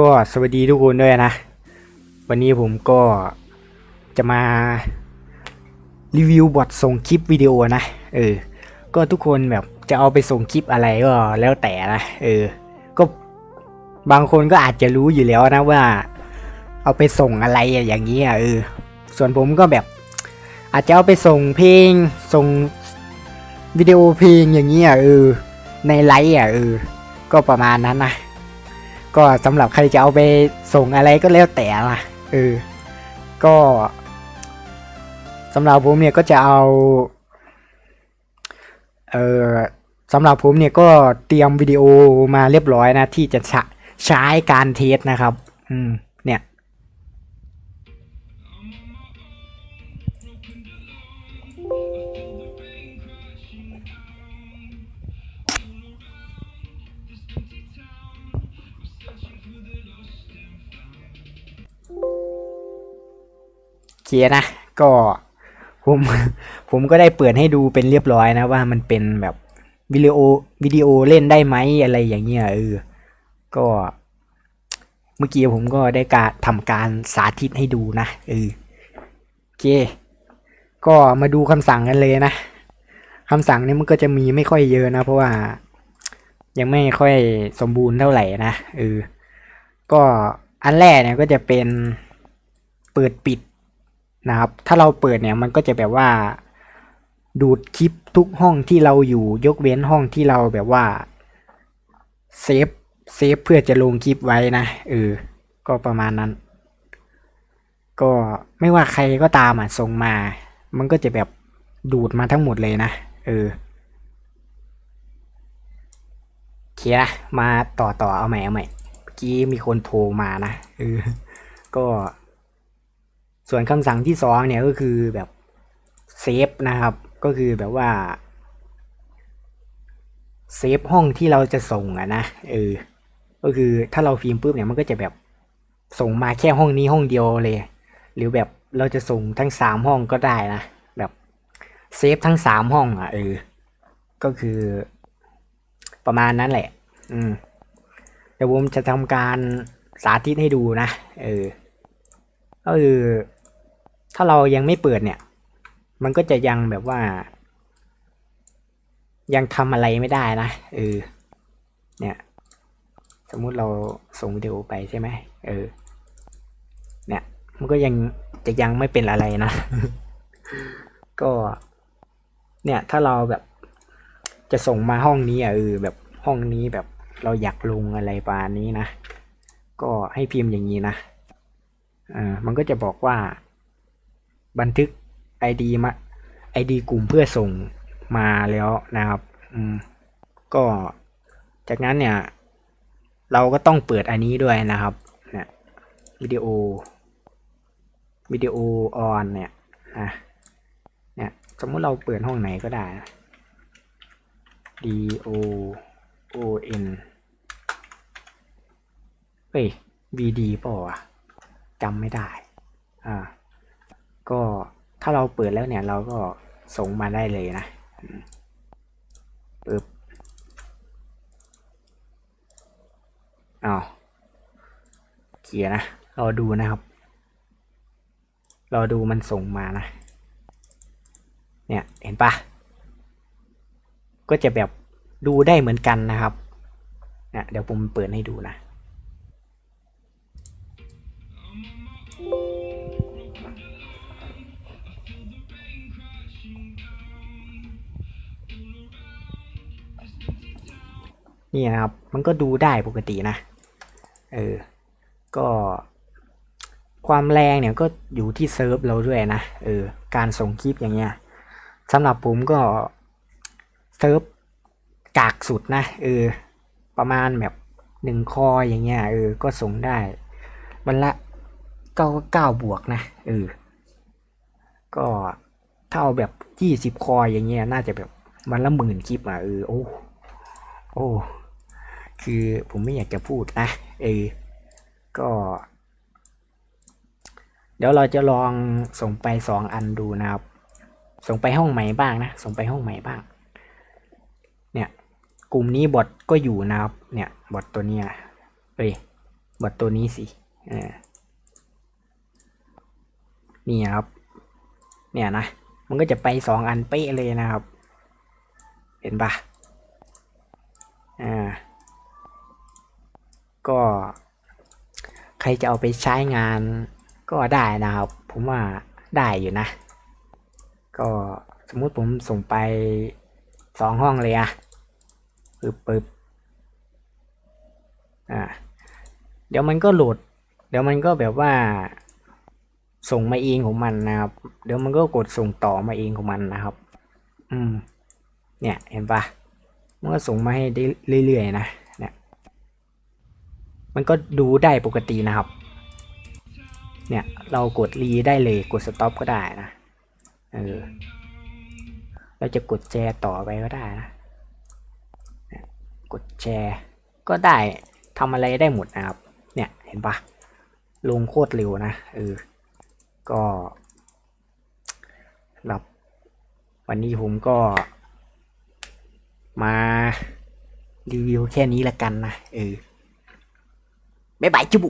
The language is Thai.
ก็สวัสดีทุกคนด้วยนะ วันนี้ผมก็จะมารีวิวบทส่งคลิปวิดีโอนะเออ ก็ทุกคนแบบจะเอาไปส่งคลิปอะไรก็แล้วแต่นะเออ ก็บางคนก็อาจจะรู้อยู่แล้วนะว่า เอาไปส่งอะไรอะอย่างนี้อะเออ ส่วนผมก็แบบ อาจจะเอาไปส่งเพลงส่งวิดีโอเพลงอย่างนี้อะเออในไลฟ์อะเออก็ประมาณนั้นนะ ก็สำหรับใครจะเอาไปส่งอะไรก็แล้วแต่ละเออก็สำหรับผมเนี่ยก็จะเอาเออสำหรับผมเนี่ยก็เตรียมวิดีโอมาเรียบร้อยนะที่จะใช้ใช้การเทสนะครับ อืมเนี่ย เคนะก็ผมผมก็ได้เปิดให้ดูเป็นเรียบร้อยนะว่ามันเป็นแบบวิดีโอวิดีโอเล่นได้ไหมอะไรอย่างเงี้ยเออก็เมื่อกี้ผมก็ได้การทำการสาธิตให้ดูนะเออโอเค ก็มาดูคำสั่งกันเลยนะคำสั่งนี้มันก็จะมีไม่ค่อยเยอะนะ เพราะว่ายังไม่ค่อยสมบูรณ์เท่าไหร่นะเออก็อันแรกเนี่ยก็จะเป็นเปิดปิด นะครับ ถ้าเราเปิดเนี่ยมันก็จะแบบว่า ดูดคลิปทุกห้องที่เราอยู่ยกเว้นห้องที่เราแบบว่าเซฟเซฟเพื่อจะลงคลิปไว้นะเออก็ประมาณนั้น ก็ไม่ว่าใครก็ตามอะส่งมา มันก็จะแบบดูดมาทั้งหมดเลยนะเออเคียมาต่อต่อเอาใหม่เอาใหม่เมื่อกี้มีคนโทรมานะเออก็ ส่วนคำสั่งที่สองเนี่ยก็คือแบบเซฟนะครับ ก็คือแบบว่าเซฟห้องที่เราจะส่งอะนะเออก็คือถ้าเราพิมพ์ปุ๊บเนี่ยมันก็จะแบบส่งมาแค่ห้องนี้ห้องเดียวเลย หรือแบบเราจะส่งทั้งสามห้องก็ได้นะแบบเซฟทั้งสามห้องอะเออก็คือประมาณนั้นแหละ อืมเดี๋ยวผมจะทำการสาธิตให้ดูนะ เออ ก็คือ ถ้าเรายังไม่เปิดเนี่ย มันก็จะยังแบบว่า ยังทำอะไรไม่ได้นะเออเนี่ย สมมุติเราส่งวิดีโอไปใช่ไหมเออ เนี่ย มันก็ยังจะยังไม่เป็นอะไรนะ ก็ เนี่ย ถ้าเราแบบจะส่งมาห้องนี้อะเออแบบห้องนี้แบบเราอยากลงอะไรประมาณนี้นะ ก็ให้พิมพ์อย่างนี้นะอ่ามันก็จะบอกว่า บันทึก ID มา ID กลุ่มเพื่อส่งมาแล้วนะครับอืมก็จากนั้นเนี่ย เราก็ต้องเปิดอันนี้ด้วยนะครับเนี่ยวิดีโอวิดีโอออนเนี่ยนะเนี่ยสมมติเราเปิดห้องไหนก็ได้ D O O N เฮ้ย V D ป่าวะจำไม่ได้ อ่า ก็ถ้าเราเปิดแล้วเนี่ยเราก็ส่งมาได้เลยนะอืมปึ๊บอ้าวเคลียร์นะเราดูนะครับเราดูมันส่งมานะ เนี่ยเห็นปะก็จะแบบดูได้เหมือนกันนะครับเนี่ยเดี๋ยวผมเปิดให้ดูนะ นี่นะครับ มันก็ดูได้ปกตินะ เออ ก็ความแรงเนี่ยก็อยู่ที่เซิร์ฟเราด้วยนะ เออ การส่งคลิปอย่างเงี้ยสำหรับผมก็เซิร์ฟกากสุดนะ เออ ประมาณแบบหนึ่งคออย่างเงี้ย เออ ก็ส่งได้ วันละเก้าเก้าบวกนะ เออ ก็ถ้าเอาแบบยี่สิบคออย่างเงี้ย น่าจะแบบวันละหมื่นคลิปอะ เออ โอ้ โอ้ คือผมไม่อยากจะพูดนะเออก็ เดี๋ยวเราจะลองส่งไปสองอันดูนะครับ ส่งไปห้องใหม่บ้างนะ ส่งไปห้องใหม่บ้าง เนี่ย กลุ่มนี้บอทก็อยู่นะครับ เนี่ยบอทตัวเนี้ยเอ้ยบอทตัวนี้สิเออนี่ครับ เนี่ยนะ มันก็จะไปสองอันเป๊ะเลยนะครับ เห็นปะอ่า ก็ ใครจะเอาไปใช้งานก็ได้นะครับ ผมว่าได้อยู่นะ ก็สมมุติผมส่งไปสองห้องเลยอะปึ๊บปึ๊บอ่าเดี๋ยวมันก็โหลด เดี๋ยวมันก็แบบว่า ส่งมาเองของมันนะครับ เดี๋ยวมันก็กดส่งต่อมาเองของมันนะครับ อืม เนี่ยเห็นปะมันก็ส่งมาให้ได้เรื่อยๆนะ มันก็ดูได้ปกตินะครับ เนี่ยเรากดรีได้เลยกดสต็อปก็ได้นะ เออ เราจะกดแชร์ต่อไปก็ได้นะ กดแชร์ก็ได้ทำอะไรได้หมดนะครับ เนี่ยเห็นปะลงโคตรเร็วนะ เออ ก็สำหรับวันนี้ผมก็มารีวิวแค่นี้ละกันนะ เออ บ๊ายบายจุบุ